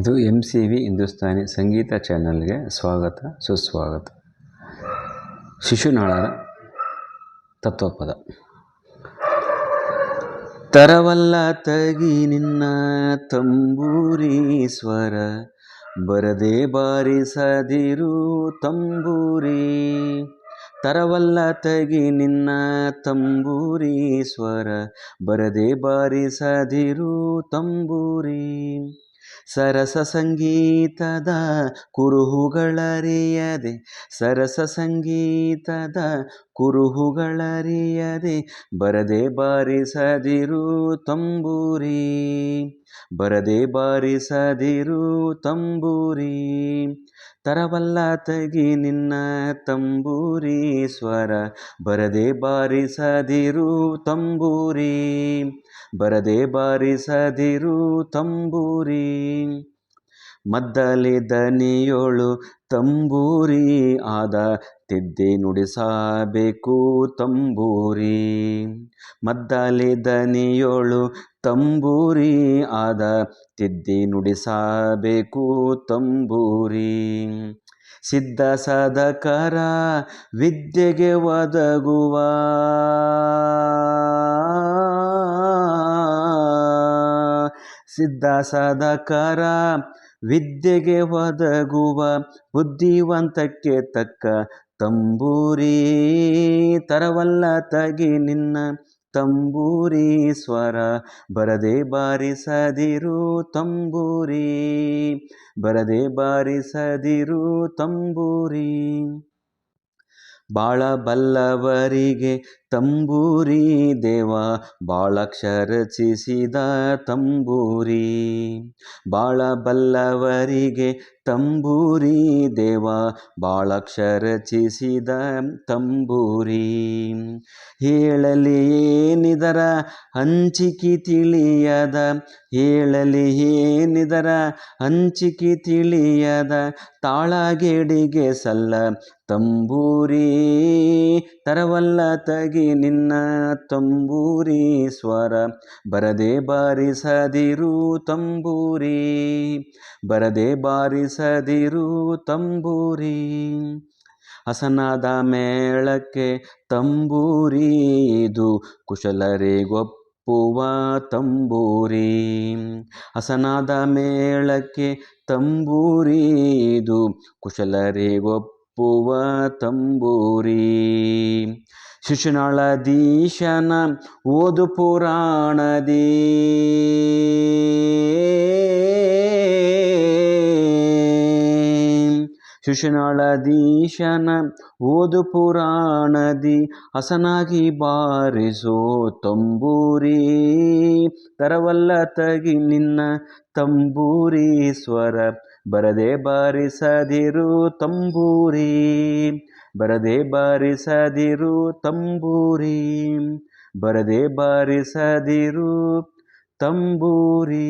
ಇದು M C V Hindustani ಸಂಗೀತ ಚಾನಲ್ಗೆ ಸ್ವಾಗತ, ಸುಸ್ವಾಗತ. ಶಿಶುನಾಳದ ತತ್ವಪದ. ತರವಲ್ಲ ತಗಿ ನಿನ್ನ ತಂಬೂರಿ ಸ್ವರ ಬರದೆ ಬಾರಿಸದಿರು ತಂಬೂರಿ. ತರವಲ್ಲ ತಗಿ ನಿನ್ನ ತಂಬೂರಿ ಸ್ವರ ಬರದೆ ಬಾರಿಸದಿರು ತಂಬೂರಿ. ಸರಸ ಸಂಗೀತದ ಕುರುಹುಗಳರಿಯದೆ ಸರಸ ಸಂಗೀತದ ಕುರುಹುಗಳರಿಯದೆ ಬರದೆ ಬಾರಿಸದಿರು ತಂಬೂರಿ ಬರದೆ ಬಾರಿಸದಿರು ತಂಬೂರಿ. ತರವಲ್ಲ ತಗಿ ನಿನ್ನ ತಂಬೂರಿ ಸ್ವರ ಬರದೆ ಬಾರಿಸದಿರು ತಂಬೂರಿ, ಬರದೆ ಬಾರಿಸದಿರು ತಂಬೂರಿ. ಮದ್ದಲಿ ದನಿಯೋಳು ತಂಬೂರಿ ಆದ ತಿದ್ದೆ ನುಡಿಸಬೇಕು ತಂಬೂರಿ. ಮದ್ದಲೆ ದನಿಯೋಳು ತಂಬೂರಿ, ಆದ ತಿದ್ದಿ ನುಡಿಸಬೇಕು ತಂಬೂರಿ. ಸಿದ್ಧ ಸಾಧಕರ ವಿದ್ಯೆಗೆ ಒದಗುವ ಸಿದ್ಧ ಸಾಧಕರ ವಿದ್ಯೆಗೆ ಒದಗುವ ಬುದ್ಧಿವಂತಕ್ಕೆ ತಕ್ಕ ತಂಬೂರಿ ತರವಲ್ಲ ತಗಿ ನಿನ್ನ ತಂಬೂರಿ ಸ್ವರ. ಬರದೆ ಬಾರಿಸದಿರು ತಂಬೂರಿ ಬರದೆ ಬಾರಿಸದಿರು ತಂಬೂರಿ. ಬಾಳ ಬಲ್ಲವರಿಗೆ ತಂಬೂರಿ ದೇವ ಬಾಳಕ್ಷರ ರಚಿಸಿದ ತಂಬೂರಿ. ಬಾಳ ಬಲ್ಲವರಿಗೆ ತಂಬೂರಿ ದೇವ ಬಾಳಕ್ಷರ ರಚಿಸಿದ ತಂಬೂರಿ. ಹೇಳಲಿ ಏನಿದರ ಹಂಚಿಕೆ ತಿಳಿಯದ, ಹೇಳಲಿ ಏನಿದರ ಹಂಚಿಕೆ ತಿಳಿಯದ, ತಾಳಗೆಡಿಗೆ ಸಲ್ಲ ತಂಬೂರಿ, ತರವಲ್ಲ ತಗಿ ನಿನ್ನ ತಂಬೂರಿ, ಸ್ವರ ಬರದೆ ಬಾರಿಸದಿರು ತಂಬೂರಿ, ಬರದೆ ಬಾರಿಸದಿರು ತಂಬೂರಿ. ಹಸನಾದ ಮೇಳಕ್ಕೆ ತಂಬೂರಿ, ಇದು ಕುಶಲರಿಗೊಪ್ಪುವ ತಂಬೂರಿ. ಹಸನಾದ ಮೇಳಕ್ಕೆ ತಂಬೂರಿ, ಇದು ಕುಶಲರಿಗೊಪ್ಪುವ ತಂಬೂರಿ. ಶಿಶುನಾಳದೀಶನ ಓದು ಪುರಾಣದಿ. ಶಿಶುನಾಳದೀಶನ ಓದು ಪುರಾಣದಿ. ಹಸನಾಗಿ ಬಾರಿಸೋ ತಂಬೂರಿ. ತರವಲ್ಲ ತಗಿ ನಿನ್ನ ತಂಬೂರಿ ಸ್ವರ ಬರದೆ ಬಾರಿಸದಿರು ತಂಬೂರಿ ಬರದೆ ಬಾರಿಸದಿರು ತಂಬೂರಿ ಬರದೆ ಬಾರಿಸದಿರು ತಂಬೂರಿ.